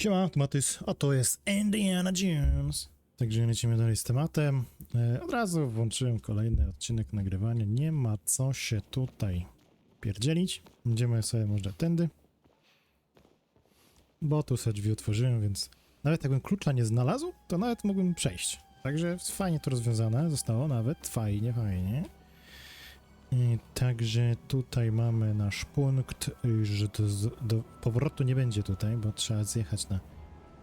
Siema, tu Matys, a to jest Indiana Jones. Także lecimy dalej z tematem. E, od razu włączyłem kolejny odcinek nagrywania. Nie ma co się tutaj pierdzielić. Będziemy sobie może tędy. Bo tu sobie drzwi otworzyłem, więc nawet jakbym klucza nie znalazł, to nawet mógłbym przejść. Także fajnie to rozwiązane zostało, nawet fajnie, fajnie. I także tutaj mamy nasz punkt, że do, do powrotu nie będzie tutaj, bo trzeba zjechać na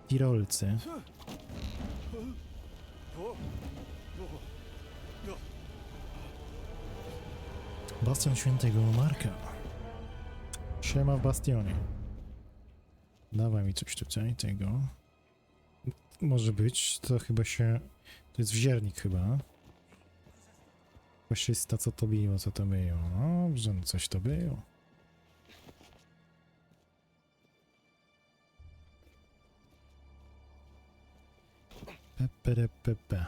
Tirolce. Bastion Świętego Marka. Siema w Bastionie. Dawaj mi coś tutaj tego. Może być, to chyba się... To jest wziernik chyba. Faszysta, co to było, co to było? Dobrze, no coś to było. Pepere, pepe.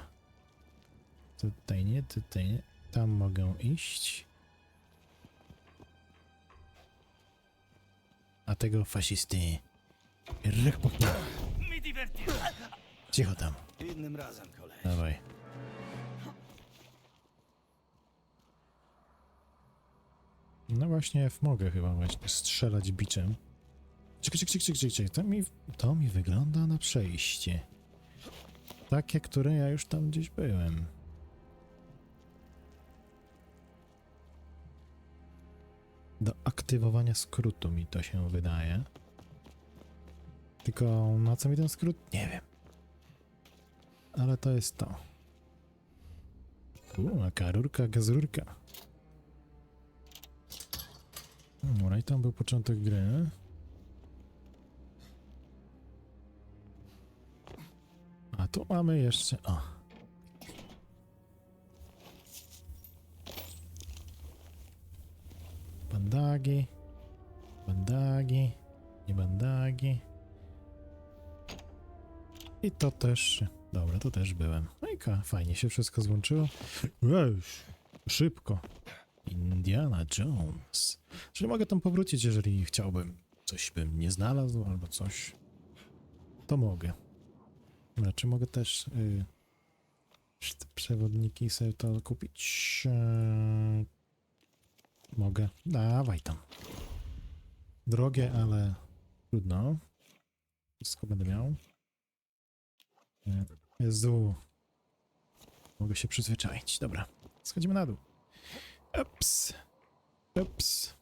Tutaj nie, tutaj nie. Tam mogę iść. A tego divertirò. Cicho tam. Innym razem, kolej. Dawaj. No właśnie, F mogę chyba właśnie strzelać biczem. Czekaj, czekaj, czekaj, czekaj. To mi, to mi wygląda na przejście. Takie, które ja już tam gdzieś byłem. Do aktywowania skrótu mi to się wydaje. Tylko na co mi ten skrót? Nie wiem. Ale to jest to. U, jaka rurka, gazurka. Dobra, i tam był początek gry. A tu mamy jeszcze... O. Bandagi. Bandagi. Nie bandagi. I to też. Dobra, to też byłem. No i fajnie się wszystko złączyło. Weź, szybko. Indiana Jones. Czyli mogę tam powrócić, jeżeli chciałbym. Coś bym nie znalazł albo coś. To mogę. Znaczy mogę też y, te przewodniki sobie to kupić. Eee, mogę. Dawaj tam. Drogie, ale trudno. Wszystko będę miał. Nie. Jezu. Mogę się przyzwyczaić. Dobra. Schodzimy na dół. Ups. Ups.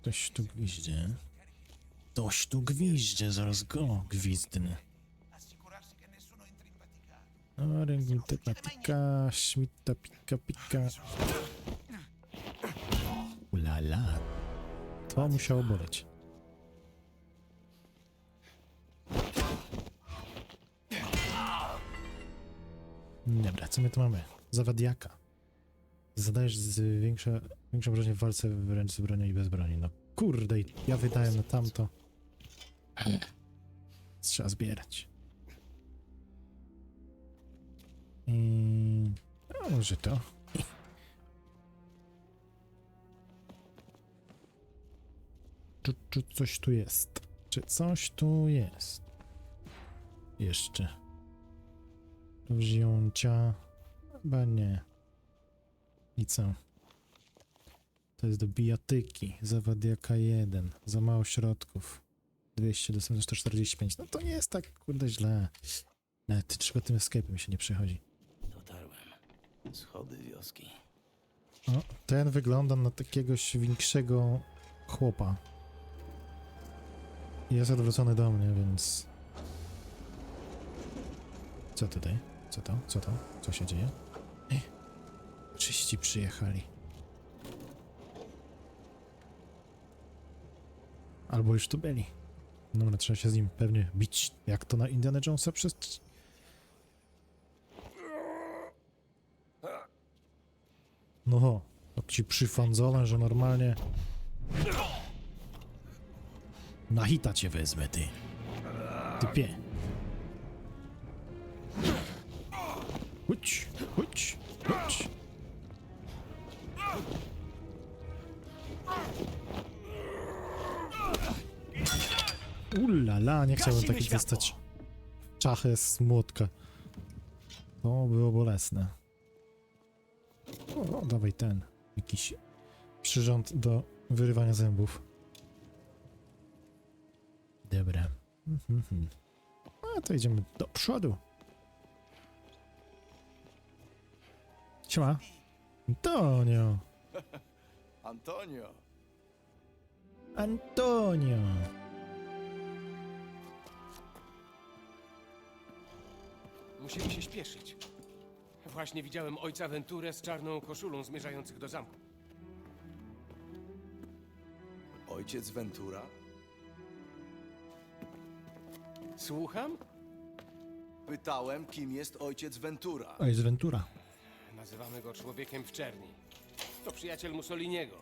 Ktoś tu gwiździe. Ktoś tu gwiździe, zaraz go gwizdny. Assicurarsi che nessuno entri in Vaticano. O, ręgnięta patika, śmita pika pika. Ulala. To musiało boleć. Dobra, co my tu mamy? Zawadiaka. Zadajesz z większe, większe w walce wręcz z bronią i bez broni. No kurde, ja wydałem na tamto. Trzeba zbierać. I... A może to? Czy, czy coś tu jest? Czy coś tu jest? Jeszcze. Wzięcia? Chyba nie. I co? To jest do bijatyki. Zawadiaka 1. Za mało środków. 200 do 145. No to nie jest tak kurde źle. Nawet trzeba tym escape'em się nie przechodzi. Dotarłem. Schody wioski. O, ten wygląda na takiegoś większego chłopa. Jest odwrócony do mnie, więc... Co tutaj? Co to? Co to? Co się dzieje? Ej, czyści przyjechali. Albo już tu byli. Dobra, trzeba się z nim pewnie bić, jak to na Indiana Jonesa przez... No, tak ci przyfądzone, że normalnie... Na hita cię wezmę, ty. Typie. Chodź, chodź, chodź. Ulala, nie chciałbym Gasimy takich światło. dostać czachę z młotka. To było bolesne. O, dawaj ten. Jakiś przyrząd do wyrywania zębów. Dobra. Mhm. A to idziemy do przodu. Siema. Antonio. Antonio! Antonio. Musimy się śpieszyć. Właśnie widziałem ojca Venturę z czarną koszulą zmierzających do zamku. Ojciec Ventura? Słucham? Pytałem, kim jest ojciec Ventura. A jest Ventura. Nazywamy go człowiekiem w czerni. To przyjaciel Mussoliniego.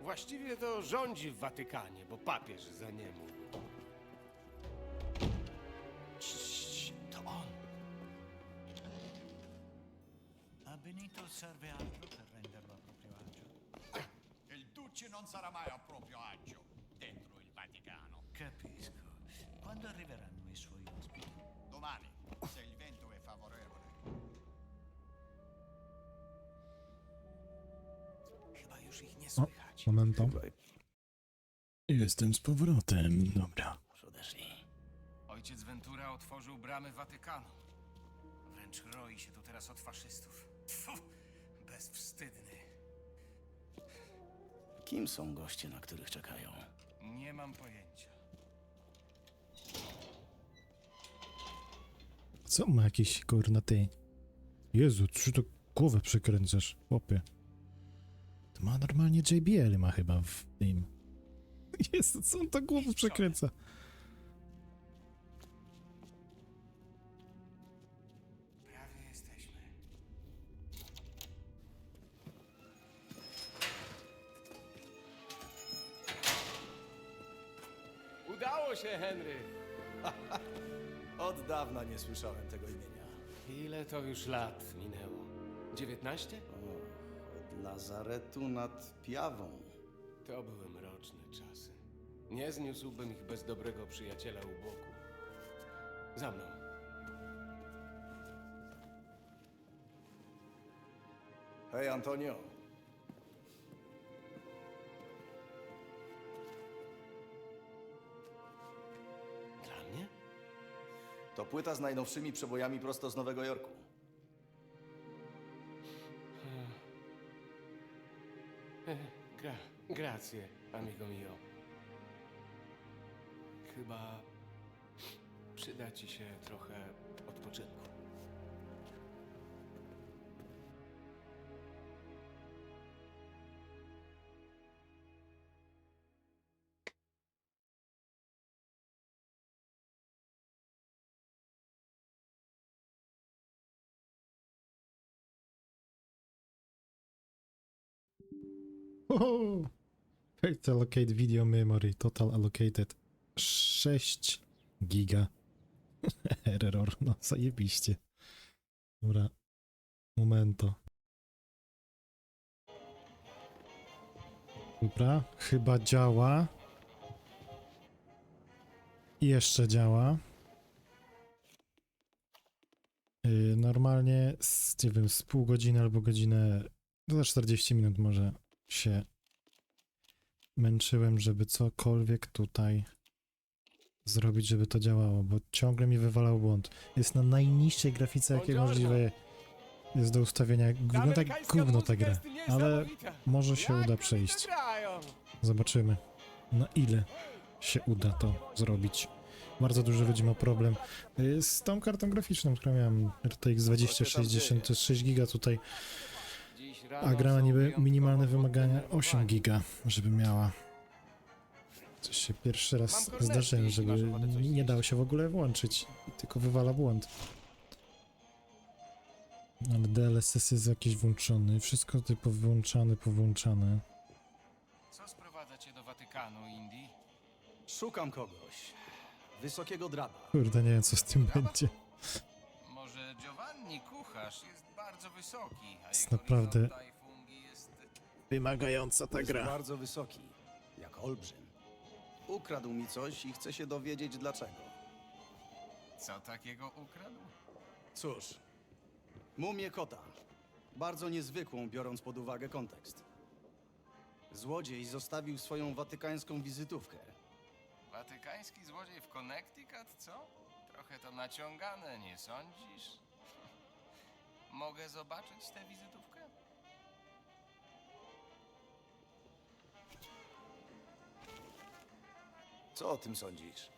Właściwie to rządzi w Watykanie, bo papież za nie mógł. Cii, to on. A Benito serve altro per renderlo a proprio agio. Il Duce non sarà mai a proprio agio dentro il Vaticano. Capisco. Quando arriveranno i suoi ospiti? Domani, se il vento è favorevole. Słychać. momento. Jestem z powrotem. Dobra. odeszli. Ojciec Ventura otworzył bramy Watykanu. Wręcz roi się tu teraz od faszystów. Tfu, bezwstydny. Kim są goście, na których czekają? Nie mam pojęcia. Co ma jakiś kurna ty? Jezu, czy to głowę przekręcasz, chłopie? To ma normalnie JBL ma chyba w tym. Jezu, co on tak głowę przekręca? Prawie jesteśmy. Udało się, Henry! Od dawna nie słyszałem tego imienia. Ile to już lat minęło? 19? Lazaretu nad Piawą. To były mroczne czasy. Nie zniósłbym ich bez dobrego przyjaciela u boku. Za mną. Hej, Antonio. Dla mnie? To płyta z najnowszymi przebojami prosto z Nowego Jorku. Grazie, amigo mio. Chyba przyda ci się trochę odpoczynku. Oho! Fate allocate video memory, total allocated 6 giga. Error, no zajebiście. Dobra. Momento. Dobra, chyba działa. Jeszcze działa. Yy, normalnie z, nie wiem, z pół godziny albo godzinę, no za 40 minut może się męczyłem, żeby cokolwiek tutaj zrobić, żeby to działało, bo ciągle mi wywalał błąd. Jest na najniższej grafice, jakie Buongiorno. możliwe jest do ustawienia. Wygląda jak gówno ta gra, ale może się uda przejść. Zobaczymy, na ile się uda to zrobić. Bardzo duży będzie miał problem y, z tą kartą graficzną, którą miałem RTX 2060, to jest 6 giga tutaj, a gra ma niby minimalne wymagania 8 poddenerwowani. giga, żeby miała. Coś się pierwszy raz zdarzyłem, żeby nie dało się w ogóle włączyć, tylko wywala błąd. Ale DLSS jest jakiś włączony, wszystko tutaj powłączane, powłączane. Co sprowadza cię do Watykanu, Indii? Szukam kogoś. Wysokiego draba. Kurde, nie wiem co z tym będzie. Może Giovanni, kucharz, jest bardzo wysoki, a Jest jego naprawdę- fungi jest... wymagająca ta Jest gra. bardzo wysoki, jak olbrzym. Ukradł mi coś i chcę się dowiedzieć dlaczego. Co takiego ukradł? Cóż, mumię kota. Bardzo niezwykłą, biorąc pod uwagę kontekst. Złodziej zostawił swoją watykańską wizytówkę. Watykański złodziej w Connecticut, co? Trochę to naciągane, nie sądzisz? Mogę zobaczyć tę wizytówkę? Co o tym sądzisz?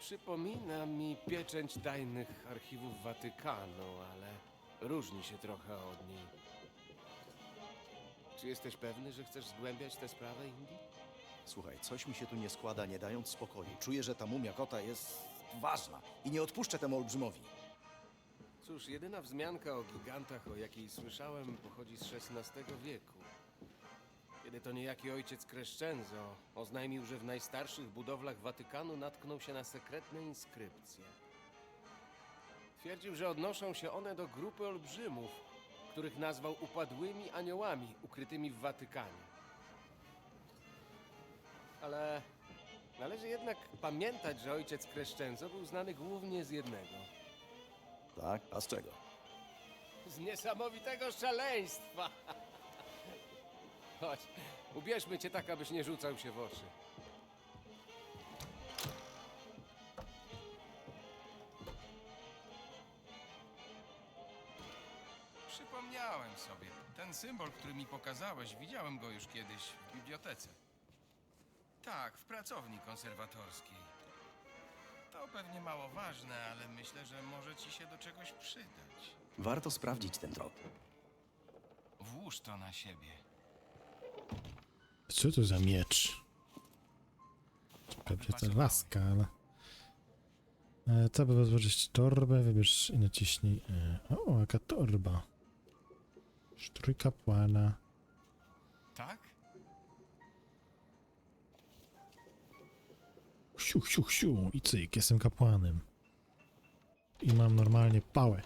Przypomina mi pieczęć tajnych archiwów Watykanu, ale różni się trochę od niej. Czy jesteś pewny, że chcesz zgłębiać tę sprawę, Indy? Słuchaj, coś mi się tu nie składa, nie dając spokoju. Czuję, że ta mumia kota jest ważna i nie odpuszczę temu olbrzymowi. Cóż, jedyna wzmianka o gigantach, o jakiej słyszałem, pochodzi z XVI wieku. Kiedy to niejaki ojciec Crescenzo oznajmił, że w najstarszych budowlach Watykanu natknął się na sekretne inskrypcje. Twierdził, że odnoszą się one do grupy olbrzymów, których nazwał upadłymi aniołami ukrytymi w Watykanie. Ale należy jednak pamiętać, że ojciec Crescenzo był znany głównie z jednego – Tak? A z czego? z niesamowitego szaleństwa. Chodź, ubierzmy cię tak, abyś nie rzucał się w oczy. Przypomniałem sobie. Ten symbol, który mi pokazałeś, widziałem go już kiedyś w bibliotece. Tak, w pracowni konserwatorskiej. To pewnie mało ważne, ale myślę, że może ci się do czegoś przydać. Warto sprawdzić ten trop. Włóż to na siebie. Co to za miecz? Pewnie to laska, ale... E, to by otworzyć torbę, wybierz i naciśnij... E, o, jaka torba. Strój kapłana. Tak? Siu, siu, siu i cyk, jestem kapłanem. I mam normalnie pałę.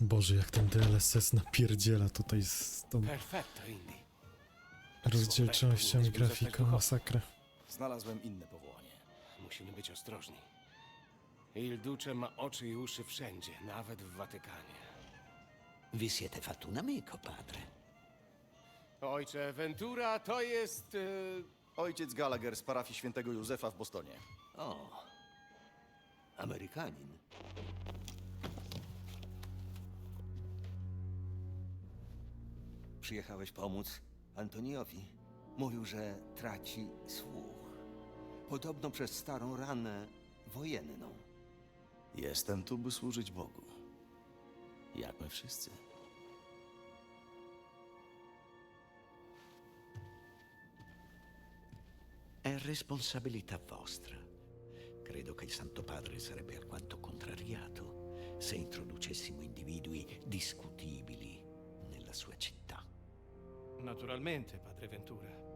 Boże, jak ten DLSS napierdziela tutaj z tą Perfekto, Indy. rozdzielczością i grafiką, masakra. Znalazłem inne powołanie. Musimy być ostrożni. Il Duce ma oczy i uszy wszędzie, nawet w Watykanie. Vi siete fatto un amico, padre. Ojcze Ventura to jest... y, Ojciec Gallagher z parafii świętego Józefa w Bostonie. O, Amerykanin. Przyjechałeś pomóc Antoniowi. Mówił, że traci słuch. Podobno przez starą ranę wojenną. Jestem tu, by służyć Bogu. Jak my wszyscy. È responsabilità vostra. Credo che il Santo Padre sarebbe alquanto contrariato se introducessimo individui discutibili nella sua città. Naturalmente, padre Ventura.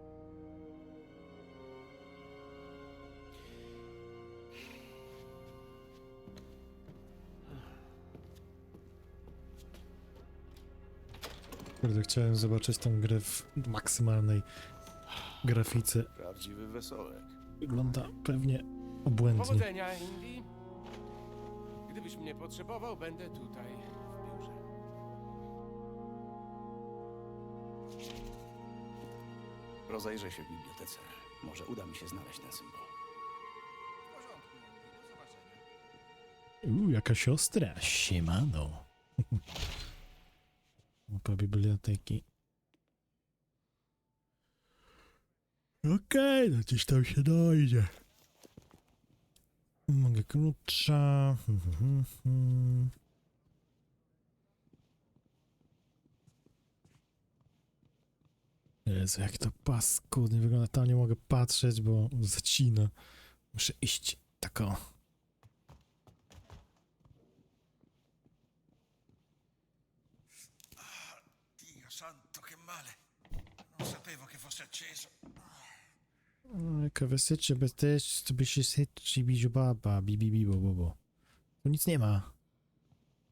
Kurde, chciałem zobaczyć tę grę w maksymalnej grafice. Prawdziwy wesołek. Wygląda pewnie obłędnie. Powodzenia, Indy. Gdybyś mnie potrzebował, będę tutaj, w biurze. Rozejrzę się w bibliotece. Może uda mi się znaleźć ten symbol. Uuu, jaka siostra. Siemano. Po biblioteki. Okej, no gdzieś tam się dojdzie. Mogę krótsza. Jezu, jak to paskudnie wygląda. Tam nie mogę patrzeć, bo zacina. Muszę iść tak o. Też, to by się seczy biziu baba, bibi bibo bobo. Tu nic nie ma.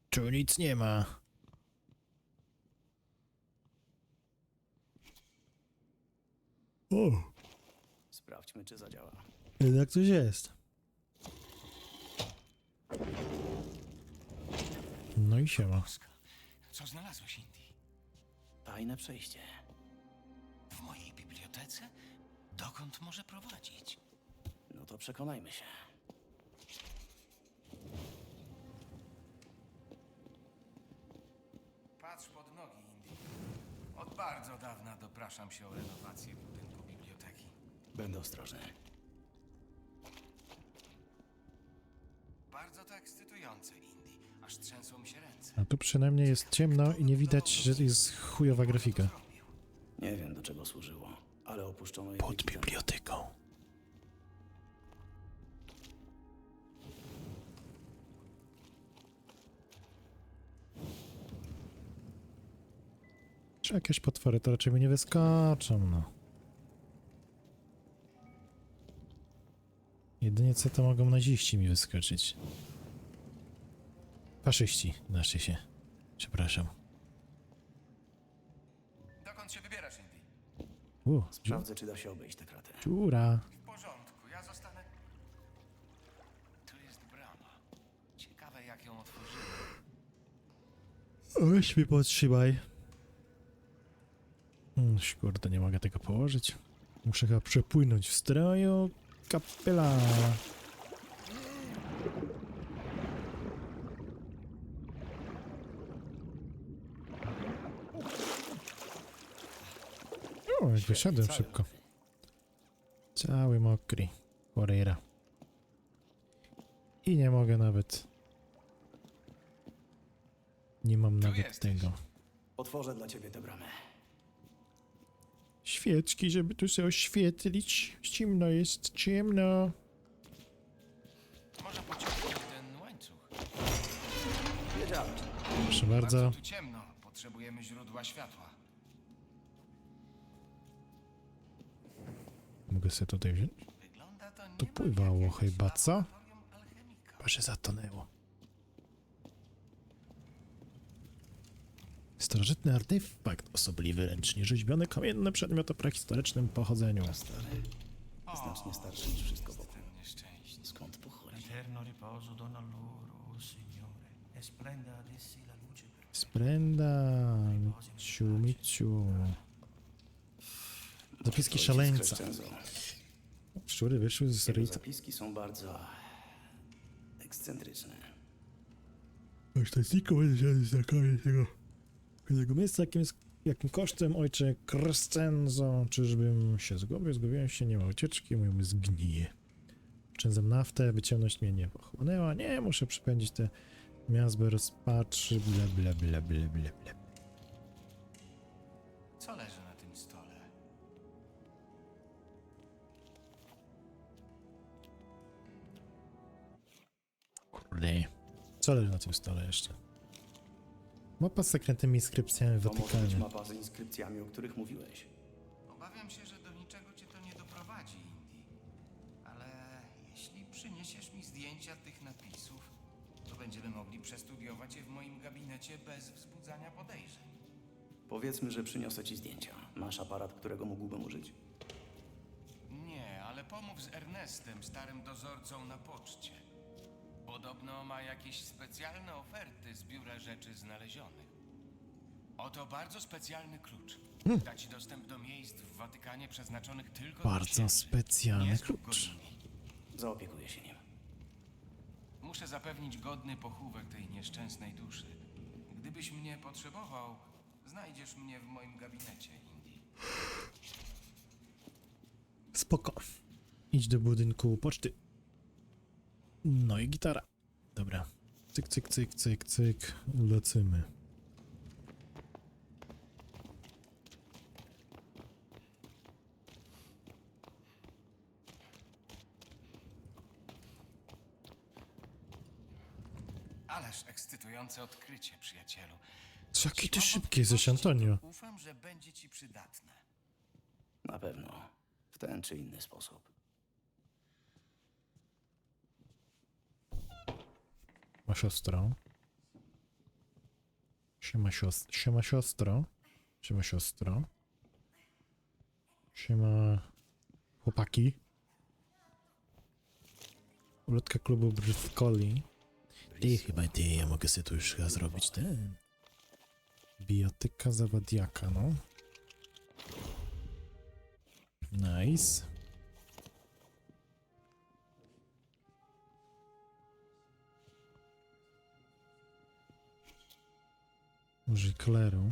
Tu nic nie ma. O, Sprawdźmy, czy zadziała. jednak coś jest. No i siema. Co znalazłeś, Indy? Tajne przejście. W mojej bibliotece? Dokąd może prowadzić? No to przekonajmy się. Patrz pod nogi, Indy. Od bardzo dawna dopraszam się o renowację budynku biblioteki. Będę ostrożny. Bardzo to ekscytujące, Indy. Aż trzęsą mi się ręce. A tu przynajmniej jest ciemno i nie widać, że jest chujowa grafika. Nie wiem, do czego służyło, ale opuszczono je Pod biblioteką. Czy jakieś potwory to raczej mi nie wyskoczą, no. Jedynie co to mogą naziści mi wyskoczyć. Faszyści, znaczy się. Przepraszam. Dokąd się wybierasz, U, Sprawdzę, czy da się obejść tę kratę. dziura. W porządku, ja zostanę... Tu jest brama. Ciekawe, jak ją otworzyłem. Weź mi podtrzymaj. Mm, Kurde, nie mogę tego położyć. Muszę chyba przepłynąć w stroju kapelana. O, jak wyszedłem Cały szybko. Cały mokry. Cholera. I nie mogę nawet. Nie mam nawet jesteś. tego. Otworzę dla ciebie tę bramę. Świeczki, żeby tu się oświetlić. Ciemno jest, ciemno. Może pociągnąć ten łańcuch. Wiedziałem. Proszę Bardzo bardzo. tu ciemno. Potrzebujemy źródła światła. Mogę sobie tutaj wziąć? Niemal pływało chyba, co? alchemika. Boże, zatonęło. Starożytny artefakt, osobliwy ręcznie rzeźbiony kamienny przedmiot o prehistorycznym pochodzeniu. Stary. Znacznie starszy niż wszystko wokół. Skąd pochodzi? Eterno riposo dona loro, o Signore, e splenda ad essi la luce per Sprenda, miciu, miciu. Zapiski szaleńca. Szczury wyszły z Jego ryta. zapiski są bardzo ekscentryczne. Aż to znikło będzie za koniec tego, tego miejsca, jakim, jest, jakim kosztem, ojcze Crescenzo, czyżbym się zgubił, zgubiłem się, nie ma ucieczki, mój umysł gnije. Oszczędzam naftę, by ciemność mnie nie pochłonęła, nie, muszę przepędzić te miazby rozpaczy, ble, ble, ble, ble, ble, ble. Co leży na tym stole jeszcze? Mapa z sekretnymi inskrypcjami w To może być mapa z inskrypcjami, o których mówiłeś. Obawiam się, że do niczego cię to nie doprowadzi, Indy. Ale jeśli przyniesiesz mi zdjęcia tych napisów, to będziemy mogli przestudiować je w moim gabinecie bez wzbudzania podejrzeń. Powiedzmy, że przyniosę ci zdjęcia. Masz aparat, którego mógłbym użyć? Nie, ale pomów z Ernestem, starym dozorcą na poczcie. Podobno ma jakieś specjalne oferty z biura rzeczy znalezionych. Oto bardzo specjalny klucz. Da ci dostęp do miejsc w Watykanie przeznaczonych tylko dla Bardzo księży. specjalny klucz. Zaopiekuję się nim. Muszę zapewnić godny pochówek tej nieszczęsnej duszy. Gdybyś mnie potrzebował, znajdziesz mnie w moim gabinecie, Indy. Spoko. Idź do budynku poczty. No i gitara. Dobra. Cyk, cyk, cyk, cyk, cyk. Lecimy. Ależ ekscytujące odkrycie, przyjacielu. Jakie ty Mam szybkie jesteś, Antonio. to Ufam, że będzie ci przydatne. Na pewno. W ten czy inny sposób. Ma siostrą. Siema, siostro. Siema siostro. Siema siostro. Siema chłopaki. Ulotka klubu Bristoli. Ty chyba ty, ja mogę sobie tu już chyba zrobić ten. Bijatyka zawadiaka, no. Nice. Użyj kleru.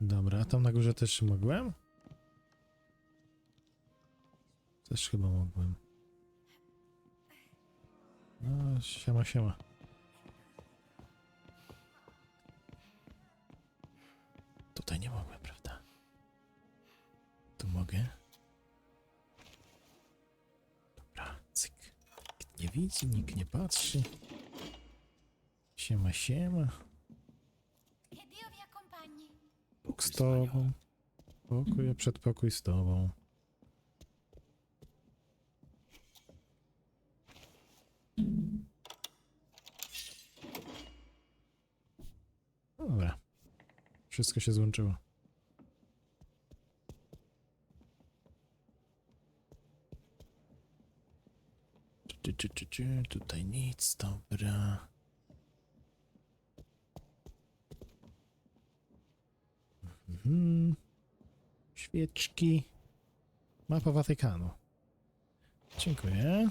Dobra, a tam na górze też mogłem? Też chyba mogłem. No, siema, siema. Tutaj nie mogłem, prawda? Tu mogę? Dobra, cyk. Nikt nie widzi, nikt nie patrzy. Siema, siema. Bóg z tobą. Pokój, przedpokój z tobą. Dobra. Wszystko się złączyło. Czy, czy, czy, czy, tutaj nic, dobra. Mhm. Świeczki. Mapa Watykanu. Dziękuję.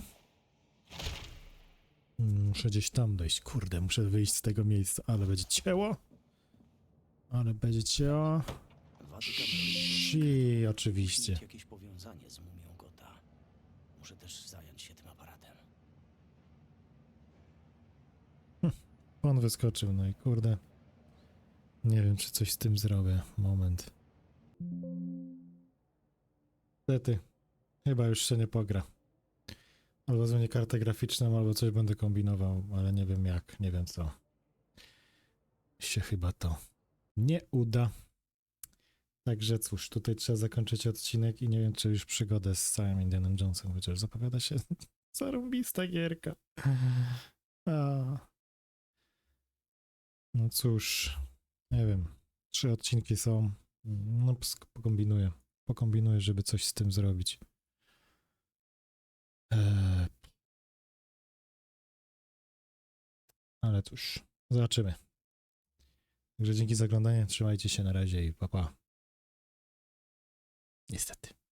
Muszę gdzieś tam dojść. Kurde, muszę wyjść z tego miejsca, ale będzie cięło. Ale będzie. Watykan Si, oczywiście. jakieś powiązanie z mumią Gota. Muszę też zająć się tym aparatem. On wyskoczył, no i kurde. Nie wiem, czy coś z tym zrobię. Moment. Niestety. Chyba już się nie pogra. Albo zmienię kartę graficzną, albo coś będę kombinował, ale nie wiem jak, nie wiem co. Się chyba to nie uda. Także cóż, tutaj trzeba zakończyć odcinek i nie wiem, czy już przygodę z całym Indianem Jonesem, chociaż zapowiada się zarąbista gierka. A. No cóż, nie wiem. Trzy odcinki są. No, pokombinuję. Pokombinuję, żeby coś z tym zrobić. Eee. Ale cóż, zobaczymy. Także dzięki za oglądanie. Trzymajcie się na razie i pa pa. Niestety.